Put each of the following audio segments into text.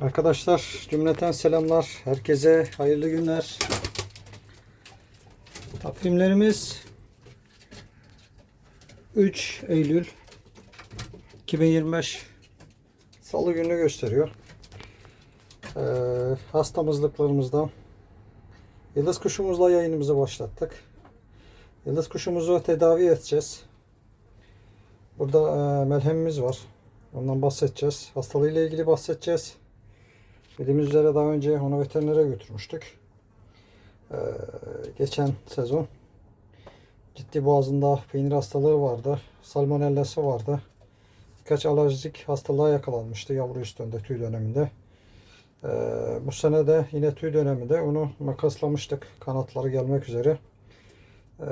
Arkadaşlar cümleten selamlar. Herkese hayırlı günler. Takvimlerimiz 3 Eylül 2025 Salı günü gösteriyor. Ee, hastamızlıklarımızdan Yıldız kuşumuzla yayınımızı başlattık. Yıldız kuşumuzu tedavi edeceğiz. Burada e, melhemimiz var. Ondan bahsedeceğiz. Hastalığıyla ilgili bahsedeceğiz. Bildiğimiz üzere daha önce onu veterinere götürmüştük. Ee, geçen sezon ciddi boğazında peynir hastalığı vardı. Salmonellası vardı. Birkaç alerjik hastalığa yakalanmıştı yavru üstünde tüy döneminde. Ee, bu sene de yine tüy döneminde onu makaslamıştık. Kanatları gelmek üzere. Ee,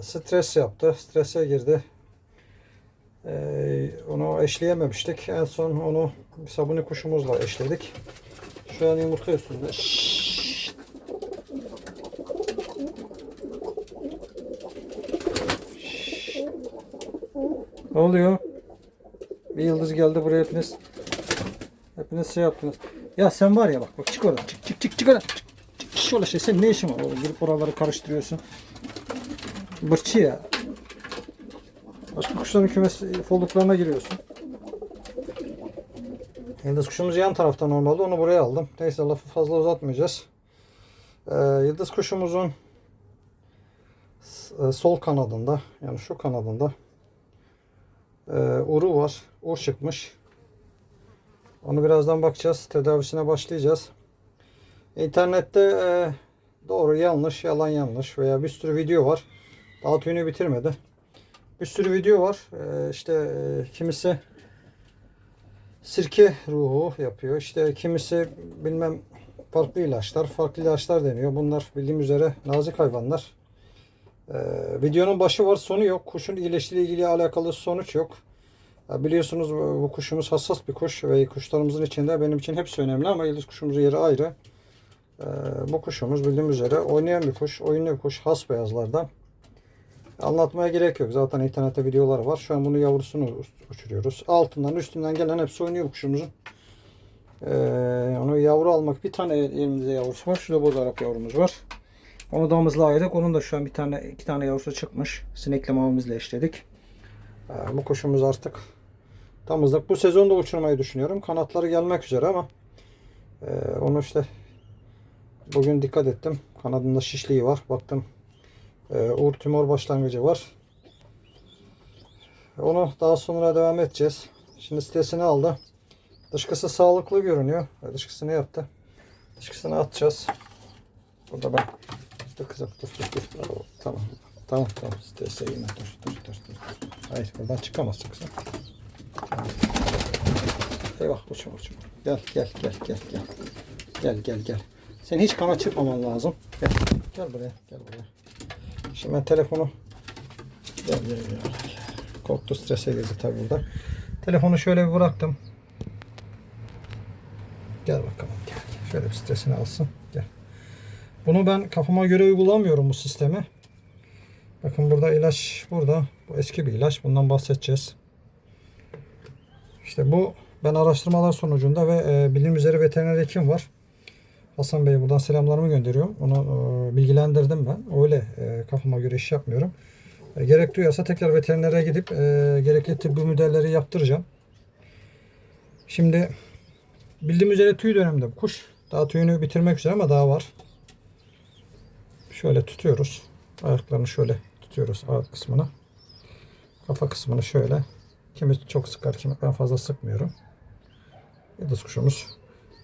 stres yaptı. Strese girdi. Ee, onu eşleyememiştik. En son onu sabuni kuşumuzla eşledik. Şu an yumurta üstünde. Ne oluyor? Bir yıldız geldi buraya hepiniz. Hepiniz şey yaptınız. Ya sen var ya bak bak çık oradan. Çık çık çık çık oradan. Çık, çık, çık şöyle şey. Senin ne işin var? Girip oraları karıştırıyorsun. Bırçı ya. Başka kuşların kümes folduklarına giriyorsun. Yıldız kuşumuz yan tarafta normalde. Onu buraya aldım. Neyse lafı fazla uzatmayacağız. Ee, yıldız kuşumuzun e, sol kanadında yani şu kanadında e, uru var. Ur çıkmış. Onu birazdan bakacağız. Tedavisine başlayacağız. İnternette e, doğru yanlış, yalan yanlış veya bir sürü video var. Daha tüyünü bitirmedi. Bir sürü video var. E, işte e, kimisi sirke ruhu yapıyor. İşte kimisi bilmem farklı ilaçlar, farklı ilaçlar deniyor. Bunlar bildiğim üzere nazik hayvanlar. Ee, videonun başı var, sonu yok. Kuşun iyileştiğiyle ilgili alakalı sonuç yok. Biliyorsunuz bu kuşumuz hassas bir kuş ve kuşlarımızın içinde benim için hepsi önemli ama yıldız kuşumuzun yeri ayrı. Ee, bu kuşumuz bildiğim üzere oynayan bir kuş, oyunlu bir kuş, has beyazlardan. Anlatmaya gerek yok. Zaten internette videolar var. Şu an bunu yavrusunu uç- uçuruyoruz. Altından üstünden gelen hepsi oynuyor kuşumuzun. Ee, onu yavru almak bir tane elimizde yavrusu var. Şurada boz Arap yavrumuz var. Onu damızla ayırdık. Onun da şu an bir tane iki tane yavrusu çıkmış. Sinekle mavimizle eşledik. Ee, bu kuşumuz artık damızlık. Bu sezon da uçurmayı düşünüyorum. Kanatları gelmek üzere ama e, onu işte bugün dikkat ettim. Kanadında şişliği var. Baktım e, uğur tümör başlangıcı var. Onu daha sonra devam edeceğiz. Şimdi sitesini aldı. Dışkısı sağlıklı görünüyor. E, Dışkısını yaptı. Dışkısını atacağız. Burada ben dur dur dur. Oo, Tamam. Tamam tamam. Sitesi yine dur dur dur dur. Hayır buradan çıkamazsın kızım. Tamam. Eyvah uçma uçma. Gel gel gel gel gel. Gel gel gel. Sen hiç kana çıkmaman lazım. Gel. Gel buraya. Şimdi ben telefonu gel gel gel. Korktu strese girdi tabi burada. Telefonu şöyle bir bıraktım. Gel bakalım gel. Şöyle bir stresini alsın. Gel. Bunu ben kafama göre uygulamıyorum bu sistemi. Bakın burada ilaç burada. Bu eski bir ilaç. Bundan bahsedeceğiz. İşte bu ben araştırmalar sonucunda ve e, bildiğim üzere veteriner hekim var. Hasan Bey buradan selamlarımı gönderiyorum. Onu e, bilgilendirdim ben. Öyle e, kafama göre iş yapmıyorum. E, gerek duyarsa tekrar veterinere gidip e, gerekli tıbbi müdahaleleri yaptıracağım. Şimdi bildiğim üzere tüy döneminde bu kuş. Daha tüyünü bitirmek üzere ama daha var. Şöyle tutuyoruz. Ayaklarını şöyle tutuyoruz alt kısmını. Kafa kısmını şöyle. Kimi çok sıkar, kimi ben fazla sıkmıyorum. Yıldız kuşumuz.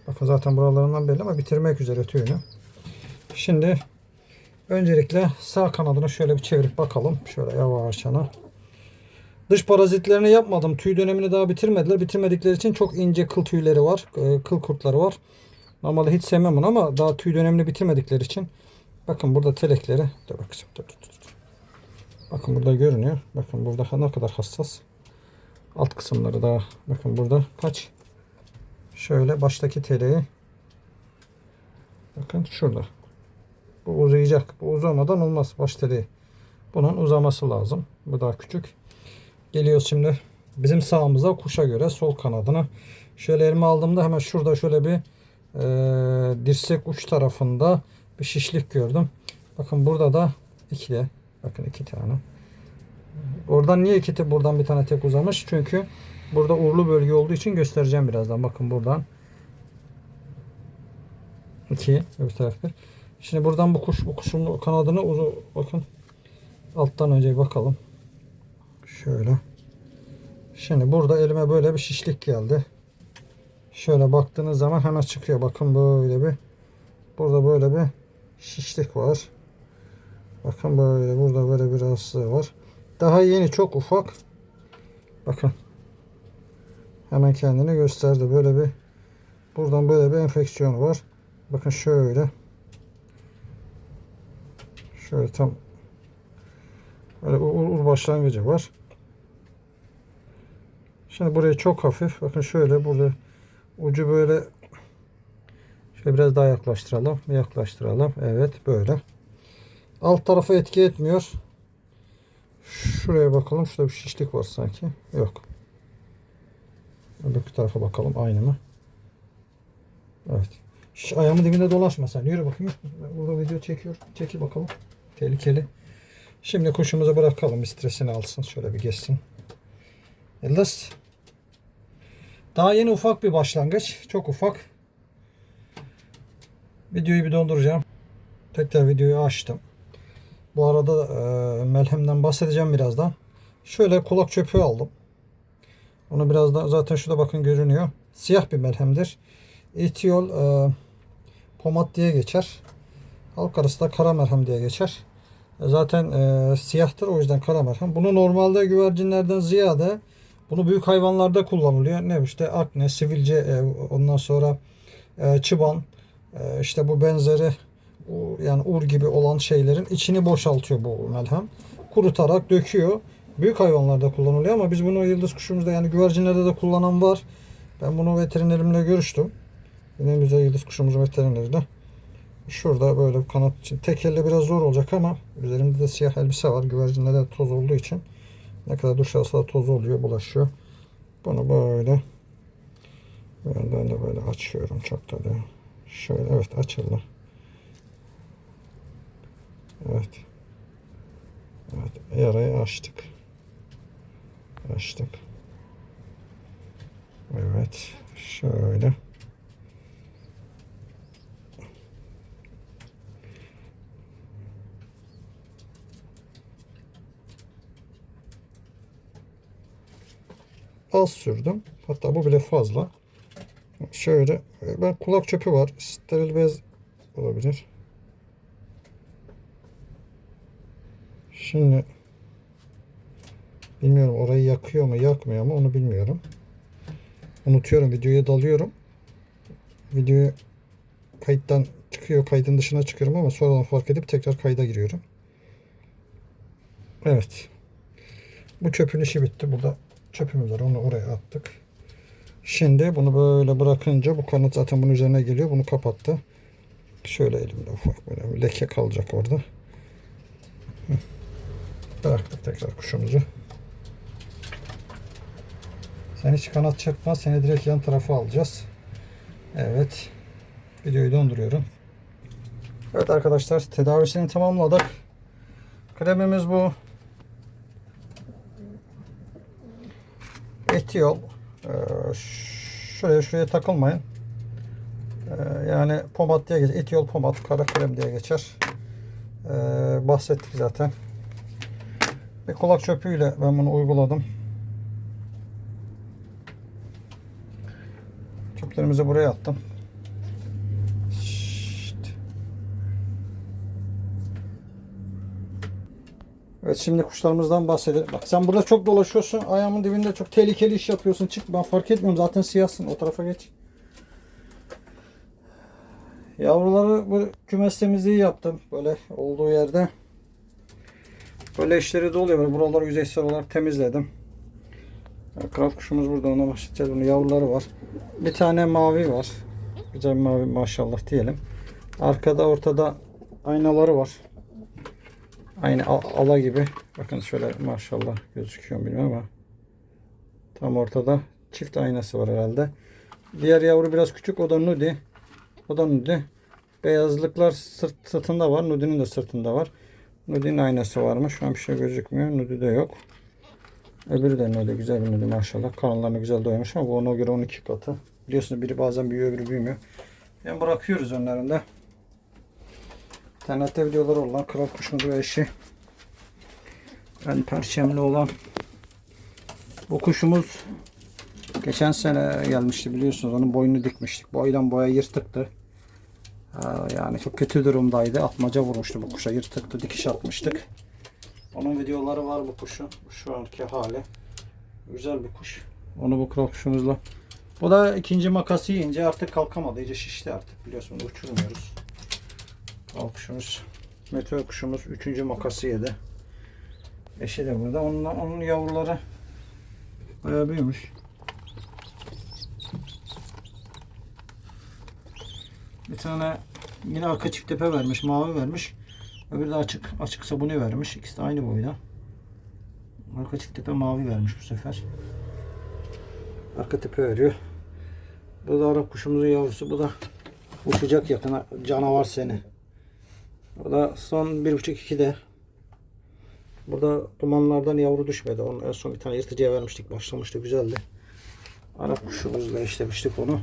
Bakın zaten buralarından belli ama bitirmek üzere tüyünü. Şimdi öncelikle sağ kanadını şöyle bir çevirip bakalım. Şöyle yavaşçana. Dış parazitlerini yapmadım. Tüy dönemini daha bitirmediler. Bitirmedikleri için çok ince kıl tüyleri var. e, Kıl kurtları var. Normalde hiç sevmem onu ama daha tüy dönemini bitirmedikleri için. Bakın burada telekleri. Dur bakacağım. Dur, dur, dur. Bakın burada görünüyor. Bakın burada ne kadar hassas. Alt kısımları daha. Bakın burada kaç. Şöyle baştaki teleği. Bakın şurada. Bu uzayacak. Bu uzamadan olmaz baş teleği. Bunun uzaması lazım. Bu daha küçük. Geliyoruz şimdi bizim sağımıza kuşa göre sol kanadına. Şöyle elime aldığımda hemen şurada şöyle bir e, dirsek uç tarafında bir şişlik gördüm. Bakın burada da iki de bakın iki tane. Oradan niye iki te- buradan bir tane tek uzamış? Çünkü burada uğurlu bölge olduğu için göstereceğim birazdan. Bakın buradan iki öbür taraf bir. Şimdi buradan bu kuş bu kuşun kanadını uzu bakın alttan önce bakalım. Şöyle. Şimdi burada elime böyle bir şişlik geldi. Şöyle baktığınız zaman hemen çıkıyor. Bakın böyle bir burada böyle bir şişlik var. Bakın böyle burada böyle bir rahatsızlığı var. Daha yeni çok ufak. Bakın. Hemen kendini gösterdi. Böyle bir buradan böyle bir enfeksiyon var. Bakın şöyle. Şöyle tam böyle ur, başlangıcı var. Şimdi burayı çok hafif. Bakın şöyle burada ucu böyle şöyle biraz daha yaklaştıralım. Yaklaştıralım. Evet böyle. Alt tarafa etki etmiyor. Şuraya bakalım. Şurada bir şişlik var sanki. Yok. Öbür tarafa bakalım. Aynı mı? Evet. Şş, ayağımın dibinde dolaşma sen. Yürü bakayım. Burada video çekiyor. Çekil bakalım. Tehlikeli. Şimdi kuşumuzu bırakalım. Stresini alsın. Şöyle bir geçsin. Yıldız. Daha yeni ufak bir başlangıç. Çok ufak. Videoyu bir donduracağım. Tekrar videoyu açtım. Bu arada e, melhemden bahsedeceğim birazdan. Şöyle kulak çöpü aldım. Onu biraz da zaten şurada bakın görünüyor. Siyah bir melhemdir. Etiol e, pomat diye geçer. Halk arasında kara merhem diye geçer. E, Zaten e, siyahtır o yüzden kara merhem. Bunu normalde güvercinlerden ziyade bunu büyük hayvanlarda kullanılıyor. Ne işte akne, sivilce, e, ondan sonra e, çıban, e, işte bu benzeri yani ur gibi olan şeylerin içini boşaltıyor bu melhem. Kurutarak döküyor. Büyük hayvanlarda kullanılıyor ama biz bunu yıldız kuşumuzda yani güvercinlerde de kullanan var. Ben bunu veterinerimle görüştüm. Yine güzel yıldız kuşumuzun veterineriyle. Şurada böyle kanat için. Tek elle biraz zor olacak ama üzerimde de siyah elbise var. Güvercinlerde de toz olduğu için ne kadar duş alsa da toz oluyor, bulaşıyor. Bunu böyle ben de böyle açıyorum çok da değil. Şöyle evet açıldı. Evet. Evet yarayı açtık. Açtık. Evet. Şöyle. Az sürdüm. Hatta bu bile fazla. Şöyle ben kulak çöpü var. Steril bez olabilir. Şimdi bilmiyorum orayı yakıyor mu yakmıyor mu onu bilmiyorum. Unutuyorum videoya dalıyorum. Videoyu kayıttan çıkıyor kaydın dışına çıkıyorum ama sonradan fark edip tekrar kayda giriyorum. Evet. Bu çöpün işi bitti. Burada çöpümüz var. Onu oraya attık. Şimdi bunu böyle bırakınca bu kanat zaten bunun üzerine geliyor. Bunu kapattı. Şöyle elimde ufak böyle leke kalacak orada. Bıraktık tekrar kuşumuzu. Sen hiç kanat çırpma. Seni direkt yan tarafa alacağız. Evet. Videoyu donduruyorum. Evet arkadaşlar tedavisini tamamladık. Kremimiz bu. Etiyol. Ee, şuraya şuraya takılmayın. Ee, yani pomat diye geçer. Etiyol pomat, kara krem diye geçer. Ee, bahsettik zaten. Bir kulak çöpüyle ben bunu uyguladım. Çöplerimizi buraya attım. Şşt. Evet şimdi kuşlarımızdan bahsedelim. Bak sen burada çok dolaşıyorsun. Ayağımın dibinde çok tehlikeli iş yapıyorsun. Çık ben fark etmiyorum. Zaten siyahsın. O tarafa geç. Yavruları bu kümes temizliği yaptım. Böyle olduğu yerde. Böyle işleri de oluyor. Böyle buraları yüzeysel olarak temizledim. Kral kuşumuz burada. Ona başlayacağız. Bunun yavruları var. Bir tane mavi var. Güzel mavi maşallah diyelim. Arkada ortada aynaları var. Aynı al- ala gibi. Bakın şöyle maşallah gözüküyor mu bilmiyorum ama tam ortada çift aynası var herhalde. Diğer yavru biraz küçük. O da Nudi. O da Nudi. Beyazlıklar sırt, sırtında var. Nudi'nin de sırtında var. Nudi'nin aynası varmış. Şu an bir şey gözükmüyor. Nudi de yok. Öbürü de Nudi. Güzel bir Nudi maşallah. Kanallarını güzel doymuş ama bu ona göre 12 katı. Biliyorsunuz biri bazen büyüyor öbürü büyümüyor. Yani bırakıyoruz önlerinde. İnternette videoları olan kral kuşumuz ve eşi. Ben perçemli olan bu kuşumuz geçen sene gelmişti biliyorsunuz. Onun boynunu dikmiştik. Boydan boya yırtıktı. Yani çok kötü durumdaydı. Atmaca vurmuştu bu kuşa. Yırtıktı. Dikiş atmıştık. Onun videoları var bu kuşun. Şu anki hali. Güzel bir kuş. Onu bu kral kuşumuzla. Bu da ikinci makası yiyince artık kalkamadı. İyice şişti artık. Biliyorsunuz uçurmuyoruz. Kral kuşumuz. Meteor kuşumuz üçüncü makası yedi. Eşi de burada. Onun, onun yavruları bayağı büyümüş. Bir tane yine arka çift tepe vermiş, mavi vermiş. Öbürü de açık, açık sabuni vermiş. İkisi de aynı boyda. Arka çift tepe mavi vermiş bu sefer. Arka tepe veriyor. Bu da Arap kuşumuzun yavrusu. Bu da uçacak yakına canavar seni. Bu da son bir buçuk iki de. Burada dumanlardan yavru düşmedi. Onu en son bir tane yırtıcıya vermiştik. Başlamıştı. Güzeldi. Arap kuşumuzla işlemiştik onu.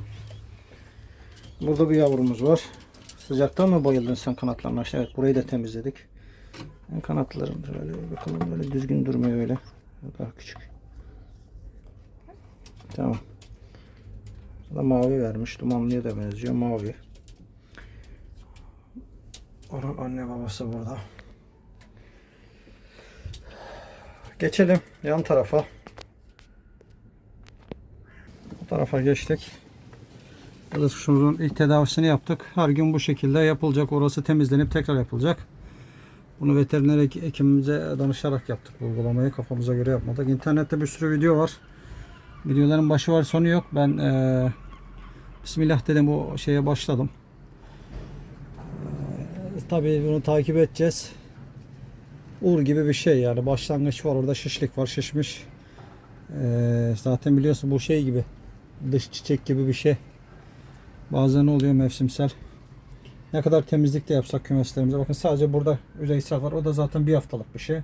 Burada bir yavrumuz var. Sıcaktan mı bayıldın sen kanatlarına? İşte Evet burayı da temizledik. Yani kanatlarım böyle bakalım böyle düzgün durmuyor öyle. Daha küçük. Tamam. Bu da mavi vermiş. Dumanlıya da benziyor. Mavi. Onun anne babası burada. Geçelim yan tarafa. Bu tarafa geçtik. Burada kuşumuzun ilk tedavisini yaptık. Her gün bu şekilde yapılacak. Orası temizlenip tekrar yapılacak. Bunu veteriner hek- hekimimize danışarak yaptık bu uygulamayı. Kafamıza göre yapmadık. İnternette bir sürü video var. Videoların başı var sonu yok. Ben eee, Bismillah dedim bu şeye başladım. Eee, tabii bunu takip edeceğiz. Ur gibi bir şey yani. Başlangıç var orada şişlik var şişmiş. Eee, zaten biliyorsun bu şey gibi. Dış çiçek gibi bir şey. Bazen oluyor mevsimsel. Ne kadar temizlik de yapsak kümeslerimize. Bakın sadece burada yüzeysel var. O da zaten bir haftalık bir şey.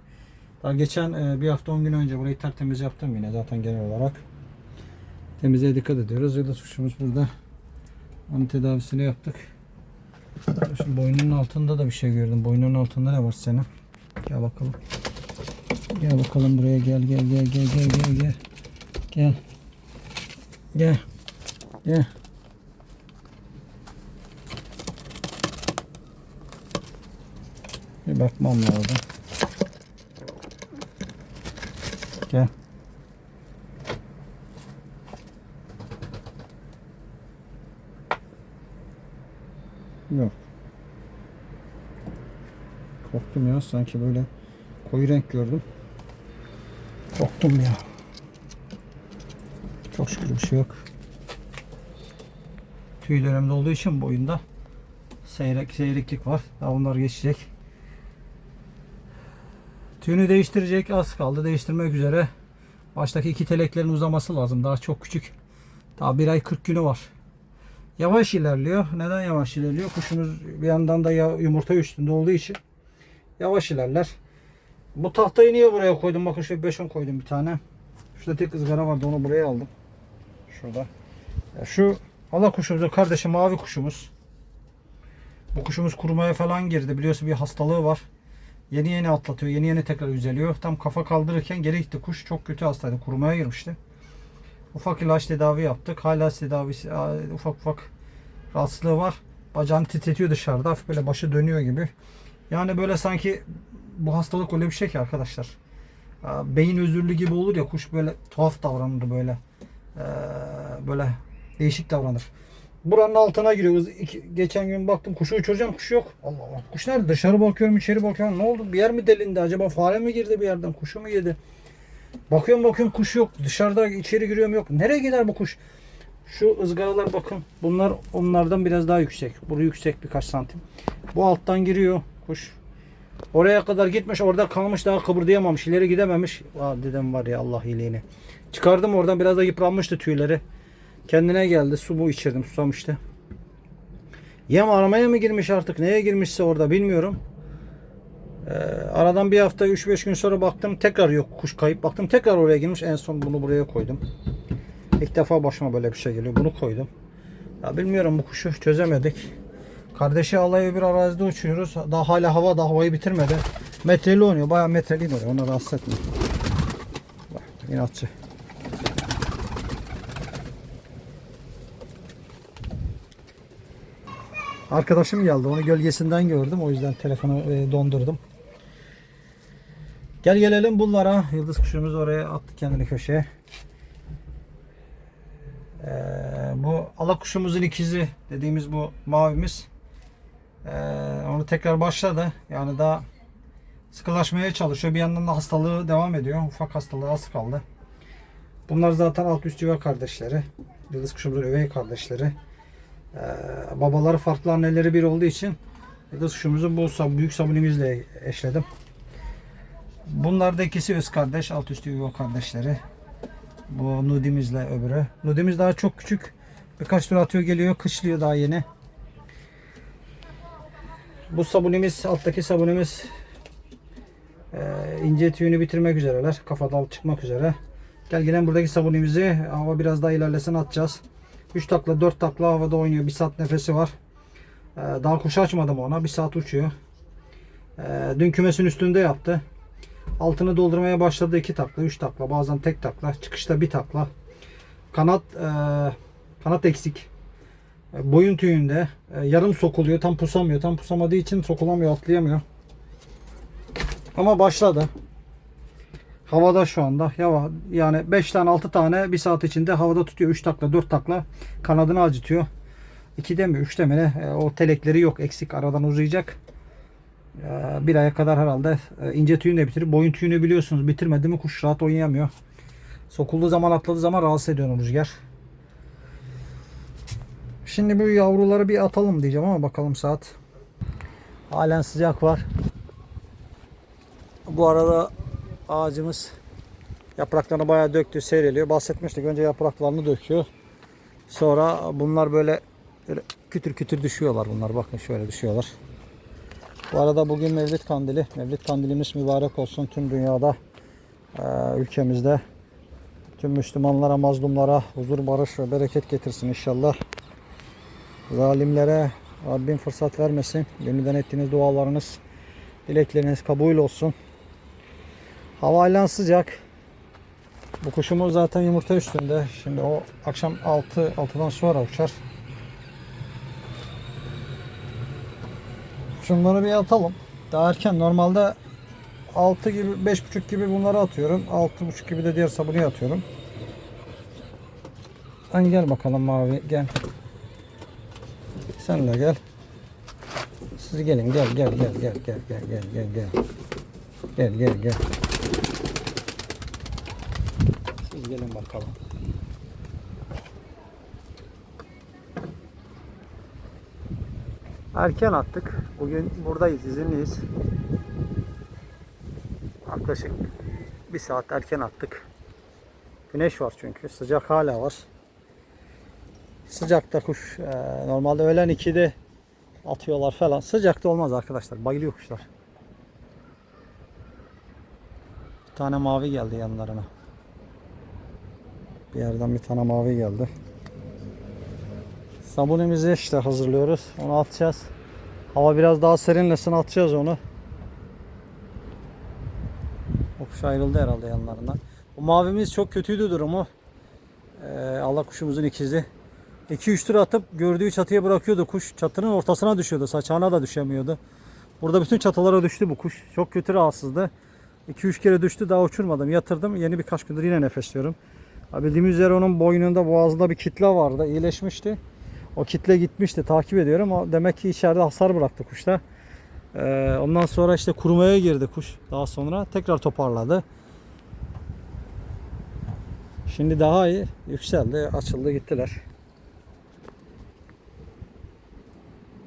Daha geçen e, bir hafta 10 gün önce burayı tertemiz yaptım yine zaten genel olarak. Temizliğe dikkat ediyoruz. Yıldız kuşumuz burada. Onun tedavisini yaptık. Şimdi boynunun altında da bir şey gördüm. Boynunun altında ne var senin? Gel bakalım. Gel bakalım buraya gel gel gel gel gel gel gel. Gel. Gel. Gel. Bir bakmam lazım. Gel. Yok. Korktum ya sanki böyle koyu renk gördüm. Korktum ya. Çok şükür bir şey yok. Tüy döneminde olduğu için boyunda seyrek seyreklik var. Daha onlar geçecek. Tüyünü değiştirecek az kaldı. Değiştirmek üzere. Baştaki iki teleklerin uzaması lazım. Daha çok küçük. Daha bir ay 40 günü var. Yavaş ilerliyor. Neden yavaş ilerliyor? Kuşumuz bir yandan da yumurta üstünde olduğu için yavaş ilerler. Bu tahtayı niye buraya koydum? Bakın şöyle 5-10 koydum bir tane. Şurada tek ızgara vardı onu buraya aldım. Şurada. Ya şu Allah kuşumuzun kardeşi mavi kuşumuz. Bu kuşumuz kurumaya falan girdi. Biliyorsun bir hastalığı var. Yeni yeni atlatıyor. Yeni yeni tekrar yüzeliyor. Tam kafa kaldırırken geri gitti kuş. Çok kötü hastaydı. Kurumaya girmişti. Ufak ilaç tedavi yaptık. Hala tedavisi ufak ufak rahatsızlığı var. Bacağını titretiyor dışarıda. Hafif böyle başı dönüyor gibi. Yani böyle sanki bu hastalık öyle bir şey ki arkadaşlar. Beyin özürlü gibi olur ya kuş böyle tuhaf davranır böyle. Ee, böyle değişik davranır. Buranın altına giriyoruz. İki- geçen gün baktım kuşu uçuracağım kuş yok. Allah Allah. Kuş nerede? Dışarı bakıyorum içeri bakıyorum. Ne oldu? Bir yer mi delindi? Acaba fare mi girdi bir yerden? Kuşu mu yedi? Bakıyorum bakıyorum kuş yok. Dışarıda içeri giriyorum yok. Nereye gider bu kuş? Şu ızgaralar bakın. Bunlar onlardan biraz daha yüksek. Burası yüksek birkaç santim. Bu alttan giriyor kuş. Oraya kadar gitmiş orada kalmış daha kıpırdayamamış. ileri gidememiş. Aa, dedim var ya Allah iyiliğini. Çıkardım oradan biraz da yıpranmıştı tüyleri. Kendine geldi. Su bu içirdim. Susamıştı. Yem aramaya mı girmiş artık? Neye girmişse orada bilmiyorum. Ee, aradan bir hafta 3-5 gün sonra baktım tekrar yok kuş kayıp. Baktım tekrar oraya girmiş. En son bunu buraya koydum. İlk defa başıma böyle bir şey geliyor. Bunu koydum. Ya bilmiyorum bu kuşu çözemedik. Kardeşi alayı bir arazide uçuyoruz. Daha hala hava da havayı bitirmedi. Metreli oynuyor. Bayağı metreli oynuyor. Onu rahatsız etme. Bak inatçı. Arkadaşım geldi. Onu gölgesinden gördüm. O yüzden telefonu e, dondurdum. Gel gelelim bunlara. Yıldız kuşumuz oraya attı kendini köşeye. Ee, bu ala kuşumuzun ikizi dediğimiz bu mavimiz. Ee, onu tekrar başladı. Yani daha sıkılaşmaya çalışıyor. Bir yandan da hastalığı devam ediyor. Ufak hastalığı az kaldı. Bunlar zaten alt üst yuva kardeşleri. Yıldız kuşumuzun üvey kardeşleri. Ee, babaları farklı anneleri bir olduğu için Yıldız kuşumuzu bu sab- büyük sabunimizle eşledim. Bunlar da ikisi öz kardeş, alt üst yuva kardeşleri. Bu nudimizle öbürü. Nudimiz daha çok küçük. Birkaç tur atıyor geliyor. Kışlıyor daha yeni. Bu sabunimiz, alttaki sabunimiz e, ince tüyünü bitirmek üzereler. Kafa dal çıkmak üzere. Gel gelen buradaki sabunimizi hava biraz daha ilerlesin atacağız. 3 takla 4 takla havada oynuyor. 1 saat nefesi var. E, daha kuş açmadım ona. 1 saat uçuyor. E, dün kümesin üstünde yaptı. Altını doldurmaya başladı 2 takla, 3 takla, bazen tek takla, çıkışta bir takla. Kanat e, kanat eksik. E, boyun tüyünde e, yarım sokuluyor, tam pusamıyor. Tam pusamadığı için sokulamıyor, atlayamıyor. Ama başladı. Havada şu anda. Ya yani 5 tane 6 tane bir saat içinde havada tutuyor. 3 takla 4 takla kanadını acıtıyor. 2'de mi 3'te mi ne? E, o telekleri yok eksik aradan uzayacak. Ee, bir aya kadar herhalde e, ince tüyünü de bitirir. Boyun tüyünü biliyorsunuz bitirmedi mi kuş rahat oynayamıyor. Sokulduğu zaman atladığı zaman rahatsız ediyor rüzgar. Şimdi bu yavruları bir atalım diyeceğim ama bakalım saat. Halen sıcak var. Bu arada ağacımız yapraklarını bayağı döktü, seyreliyor. Bahsetmiştik önce yapraklarını döküyor. Sonra bunlar böyle, böyle kütür kütür düşüyorlar bunlar. Bakın şöyle düşüyorlar. Bu arada bugün Mevlid Kandili. Mevlid Kandilimiz mübarek olsun tüm dünyada, e, ülkemizde. Tüm Müslümanlara, mazlumlara huzur, barış ve bereket getirsin inşallah. Zalimlere Rabbim fırsat vermesin. Yeniden ettiğiniz dualarınız, dilekleriniz kabul olsun. Hava halen sıcak. Bu kuşumuz zaten yumurta üstünde. Şimdi o akşam 6 6'dan sonra uçar. Şunları bir atalım. Daha erken normalde 6 gibi 5.5 gibi bunları atıyorum. 6.5 gibi de diğer sabunu atıyorum. Sen gel bakalım mavi gel. Sen de gel. Siz gelin gel gel gel gel gel gel gel gel gel. Gel gel gel. Siz gelin bakalım. Erken attık. Bugün buradayız, izinliyiz. Yaklaşık bir saat erken attık. Güneş var çünkü. Sıcak hala var. Sıcakta kuş e, normalde öğlen 2'de atıyorlar falan. Sıcakta olmaz arkadaşlar. Bayılıyor kuşlar. Bir tane mavi geldi yanlarına. Bir yerden bir tane mavi geldi. Sabunimizi işte hazırlıyoruz. Onu atacağız. Hava biraz daha serinlesin atacağız onu. O kuş ayrıldı herhalde yanlarından. Bu mavimiz çok kötüydü durumu. Ee, Allah kuşumuzun ikizi. 2-3 tur atıp gördüğü çatıya bırakıyordu kuş. Çatının ortasına düşüyordu. Saçağına da düşemiyordu. Burada bütün çatılara düştü bu kuş. Çok kötü rahatsızdı. 2-3 kere düştü daha uçurmadım. Yatırdım. Yeni birkaç gündür yine nefesliyorum. Bildiğimiz üzere onun boynunda boğazında bir kitle vardı. İyileşmişti. O kitle gitmişti. Takip ediyorum. O demek ki içeride hasar bıraktı kuşta. Ee, ondan sonra işte kurumaya girdi kuş. Daha sonra tekrar toparladı. Şimdi daha iyi yükseldi, açıldı gittiler.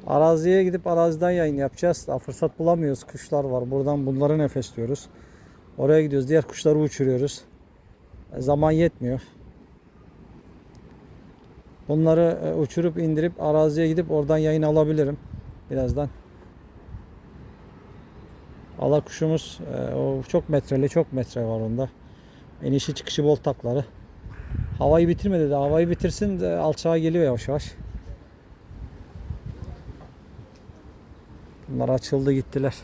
Araziye gidip araziden yayın yapacağız. Daha fırsat bulamıyoruz. Kuşlar var. Buradan bunları nefesliyoruz. Oraya gidiyoruz. Diğer kuşları uçuruyoruz. Zaman yetmiyor. Bunları e, uçurup indirip araziye gidip oradan yayın alabilirim birazdan. Ala kuşumuz e, o çok metreli çok metre var onda. İnişi çıkışı bol takları. Havayı bitirmedi de havayı bitirsin de alçağa geliyor yavaş yavaş. Bunlar açıldı gittiler.